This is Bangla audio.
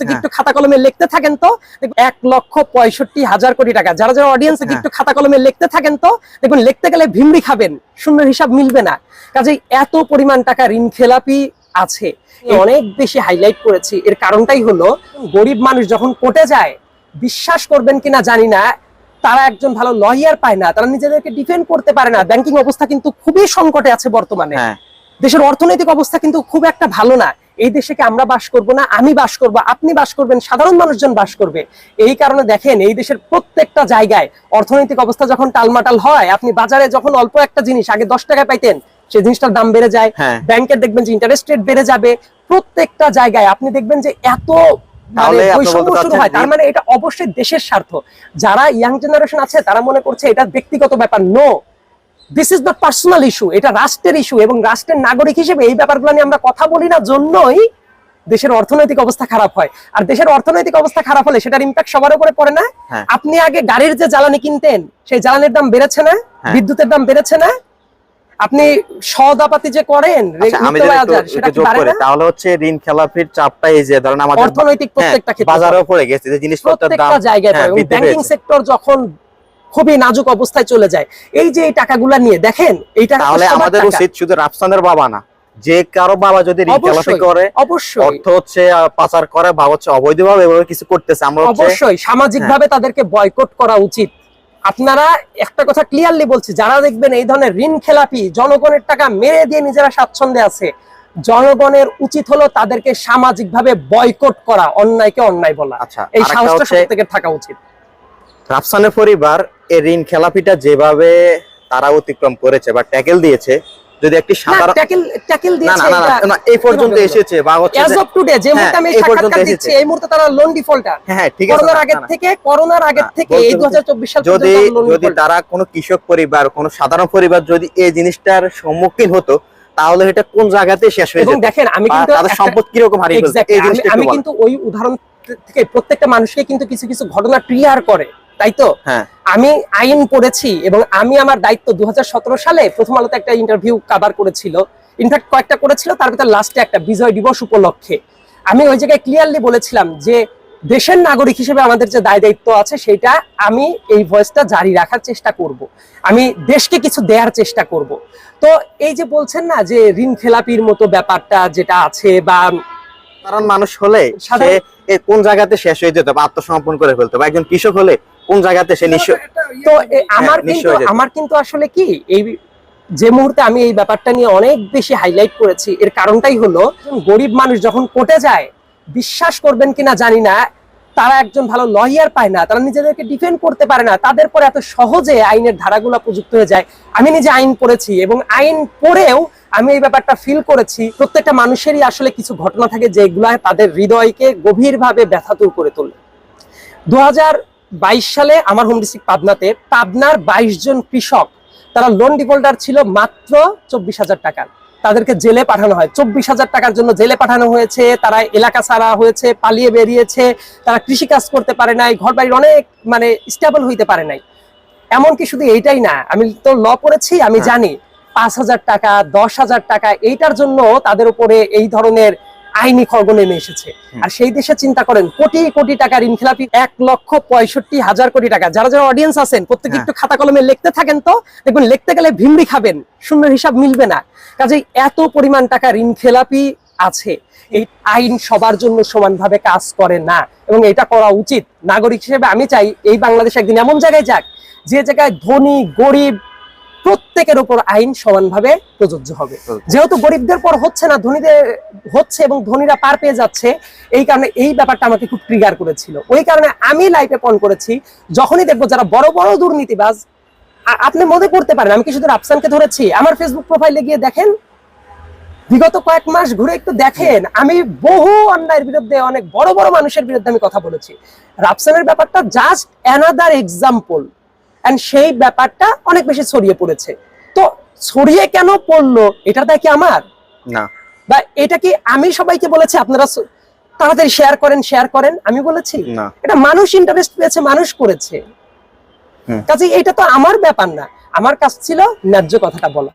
প্রত্যেকে হ্যাঁ। একটু খাতা কলমে লিখতে থাকেন তো এক লক্ষ পঁয়ষট্টি হাজার কোটি টাকা। যারা যারা অডিয়েন্সে হ্যাঁ। একটু খাতা কলমে লিখতে থাকেন তো দেখবেন লিখতে গেলে ভিমড়ি খাবেন শূন্যের হিসাব মিলবে না। কাজেই এত পরিমাণ টাকা ঋণ খেলাপি আছে। অনেক বেশি হাইলাইট করেছি। এর কারণটাই হলো গরিব মানুষ যখন কোর্টে যায় বিশ্বাস করবেন কিনা জানি না তারা একজন ভালো লয়ার পায় না তারা নিজেদেরকে ডিফেন্ড করতে পারে না। ব্যাংকিং অবস্থা কিন্তু খুবই সংকটে আছে বর্তমানে। হ্যাঁ। দেশের অর্থনৈতিক অবস্থা কিন্তু খুব একটা ভালো না। এই দেশে কি আমরা বাস করব না? আমি বাস করব আপনি বাস করবেন সাধারণ মানুষজন বাস করবে। এই কারণে দেখেন এই দেশের প্রত্যেকটা জায়গায় অর্থনৈতিক অবস্থা যখন টালমাটাল হয় আপনি বাজারে যখন অল্প একটা জিনিস আগে দশ টাকায় পাইতেন সেই জিনিসটার দাম বেড়ে যায়। হ্যাঁ। ব্যাংকের দেখবেন যে ইন্টারেস্ট রেট বেড়ে যাবে। প্রত্যেকটা জায়গায় আপনি দেখবেন যে এত মানে হয়। তার মানে এটা অবশ্যই দেশের স্বার্থ। যারা ইয়াং জেনারেশন আছে তারা মনে করছে এটা ব্যক্তিগত ব্যাপার। No this is not personal issue এটা রাষ্ট্রের ইস্যু এবং রাষ্ট্রের নাগরিক হিসেবে এই ব্যাপারগুলো নিয়ে আমরা কথা বলি না জন্যই দেশের অর্থনৈতিক অবস্থা খারাপ হয়। আর দেশের অর্থনৈতিক অবস্থা খারাপ হলে সেটার ইম্প্যাক্ট সবার উপরে পড়ে না। হ্যাঁ। আপনি আগে গাড়ির যে জ্বালানি কিনতেন সেই জ্বালানির দাম বেড়েছে না? হ্যাঁ। বিদ্যুতের দাম বেড়েছে না? আপনি সদাপাতি যে করেন আচ্ছা? তাহলে হচ্ছে ঋণ খেলাপির চাপটা এই যে ধরেন আমাদের অর্থনৈতিক প্রত্যেকটা ক্ষেত্রে বাজারেও পড়ে গেছে যে জিনিসপত্রের দাম জায়গায় ব্যাংকিং সেক্টর যখন খুবই নাজুক অবস্থায় চলে যায়। এই যে এই টাকাগুলা নিয়ে দেখেন এই টাকা তো তাহলে আমাদের উচিত শুধু রাফসানের বাবা না যে কারও বাবা যদি করে অবশ্যই। অর্থ হচ্ছে পাচার করে বা হচ্ছে অবৈধভাবে এভাবে কিছু করতেছে আমরা অবশ্যই ভাবে তাদেরকে বয়কট করা উচিত। আপনারা একটা কথা ক্লিয়ারলি বলছি যারা দেখবেন এই ধরনের ঋণ খেলাপি জনগণের টাকা মেরে দিয়ে নিজেরা স্বাচ্ছন্দ্যে আছে জনগণের উচিত হলো তাদেরকে সামাজিক ভাবে বয়কট করা অন্যায়কে অন্যায় বলা। আচ্ছা এই সাহসটা হচ্ছে থাকা উচিত। রাফসানের পরিবার এই ঋণ খেলাপিটা যেভাবে তারা অতিক্রম করেছে বা ট্যাকেল দিয়েছে যদি একটি সাধারণ ট্যাকেল ট্যাকেল দিয়েছে না না, না, এই পর্যন্ত এসেছে বা হচ্ছে অ্যাজ অফ টুডে যে মুহূর্তে হ্যাঁ, আমি এই সাক্ষাৎকার দিচ্ছি এই মুহূর্তে তারা লোন ডিফল্টার হ্যাঁ হ্যাঁ ঠিক আছে করোনার না। থেকে করোনার আগের না, থেকে এই 2024 সাল যদি তারা কোনো কৃষক পরিবার কোনো সাধারণ পরিবার যদি এই জিনিসটার সম্মুখীন হতো তাহলে এটা কোন জায়গাতে শেষ হয়ে দেখেন আমি কিন্তু তাদের সম্পদ কীরকম হারিয়ে ফেলছে এই আমি জিনিসটা আমি কিন্তু ওই উদাহরণ থেকে প্রত্যেকটা মানুষকে কিন্তু কিছু কিছু ঘটনা ট্রিয়ার করে। তাই তো? হ্যাঁ। আমি আইন পড়েছি এবং আমি আমার দায়িত্ব দুহাজার সতেরো সালে প্রথম আলোতে একটা ইন্টারভিউ কাভার করেছিল। ইনফ্যাক্ট কয়েকটা করেছিল তার ভিতরে লাস্টে একটা বিজয় দিবস উপলক্ষে। আমি ওই জায়গায় ক্লিয়ারলি বলেছিলাম যে দেশের নাগরিক হিসেবে আমাদের যে দায় দায়িত্ব আছে সেটা আমি এই ভয়েসটা জারি রাখার চেষ্টা করব। আমি দেশকে কিছু দেওয়ার চেষ্টা করব। তো এই যে বলছেন না যে ঋণ খেলাপির মতো ব্যাপারটা যেটা আছে বা সাধারণ মানুষ হলে সে কোন জায়গাতে শেষ হয়ে যেত বা আত্মসমর্পণ করে ফেলতো বা একজন কৃষক হলে কোন জায়গাতে সে নিঃস্ব তো আমার হ্যাঁ, কিন্তু আমার কিন্তু আসলে কি এই যে মুহূর্তে আমি এই ব্যাপারটা নিয়ে অনেক বেশি হাইলাইট করেছি এর কারণটাই হলো গরিব মানুষ যখন কোর্টে যায় বিশ্বাস করবেন কিনা জানি না তারা একজন ভালো লয়ার পায় না তারা নিজেদেরকে ডিফেন্ড করতে পারে না তাদের পরে এত সহজে আইনের ধারাগুলো প্রযুক্ত হয়ে যায়। আমি নিজে আইন পড়েছি এবং আইন পড়েও আমি এই ব্যাপারটা ফিল করেছি। প্রত্যেকটা মানুষেরই আসলে কিছু ঘটনা থাকে যেগুলা তাদের হৃদয়কে গভীরভাবে ব্যথাতুর করে তোলে। দু হাজার সালে আমার হোম ডিস্ট্রিক্ট পাবনাতে পাবনার বাইশ জন কৃষক তারা লোন ডিফল্টার ছিল মাত্র চব্বিশ হাজার টাকার তাদেরকে জেলে পাঠানো হয়। চব্বিশ হাজার টাকার জন্য জেলে পাঠানো হয়েছে তারা এলাকা ছাড়া হয়েছে পালিয়ে বেরিয়েছে তারা কৃষি কাজ করতে পারে নাই ঘর বাড়ির অনেক মানে স্টেবল হইতে পারে নাই। এমনকি শুধু এইটাই না আমি তো ল পড়েছি আমি হ্যাঁ। জানি পাঁচ হাজার টাকা দশ হাজার টাকা এইটার জন্য তাদের উপরে এই ধরনের আইনি খড়গ নেমে এসেছে। আর সেই দেশে চিন্তা করেন কোটি কোটি টাকা ঋণ খেলাপি এক লক্ষ পঁয়ষট্টি হাজার কোটি টাকা। যারা যারা অডিয়েন্স আছেন প্রত্যেকে হ্যাঁ। একটু খাতা কলমে লিখতে থাকেন তো দেখবেন লিখতে গেলে ভিমড়ি খাবেন শূন্যের হিসাব মিলবে না। কাজেই এত পরিমাণ টাকা ঋণ খেলাপি আছে। এই আইন সবার জন্য সমানভাবে কাজ করে না। এবং এটা করা উচিত। নাগরিক হিসেবে আমি চাই এই বাংলাদেশ একদিন এমন জায়গায় যাক যে জায়গায় ধনী গরিব প্রত্যেকের উপর আইন সমানভাবে প্রযোজ্য হবে। যেহেতু গরিবদের পর হচ্ছে না ধনীদের হচ্ছে এবং ধনীরা পার পেয়ে যাচ্ছে এই কারণে এই ব্যাপারটা আমাকে খুব ট্রিগার করেছিল। ওই কারণে আমি লাইফে পণ করেছি যখনই দেখব যারা বড় বড় দুর্নীতিবাজ আপনি মনে করতে পারেন আমি কি শুধু রাফসানকে ধরেছি আমার ফেসবুক প্রোফাইলে গিয়ে দেখেন বিগত কয়েক মাস ঘুরে একটু দেখেন আমি বহু অন্যায়ের বিরুদ্ধে অনেক বড় বড় মানুষের বিরুদ্ধে আমি কথা বলেছি। রাফসানের ব্যাপারটা জাস্ট অ্যানাদার এক্সাম্পল এন্ড সেই ব্যাপারটা অনেক বেশি ছড়িয়ে পড়েছে। তো ছড়িয়ে কেন পড়ল? এটা দেখি আমার? না। বা এটা কি আমি সবাইকে বলেছি? আপনারা তাড়াতাড়ি শেয়ার করেন শেয়ার করেন আমি বলেছি? না। এটা মানুষ ইন্টারেস্ট পেয়েছে মানুষ করেছে। কাজে এটা তো আমার ব্যাপার না। আমার কাজ ছিল ন্যায্য কথাটা বলা।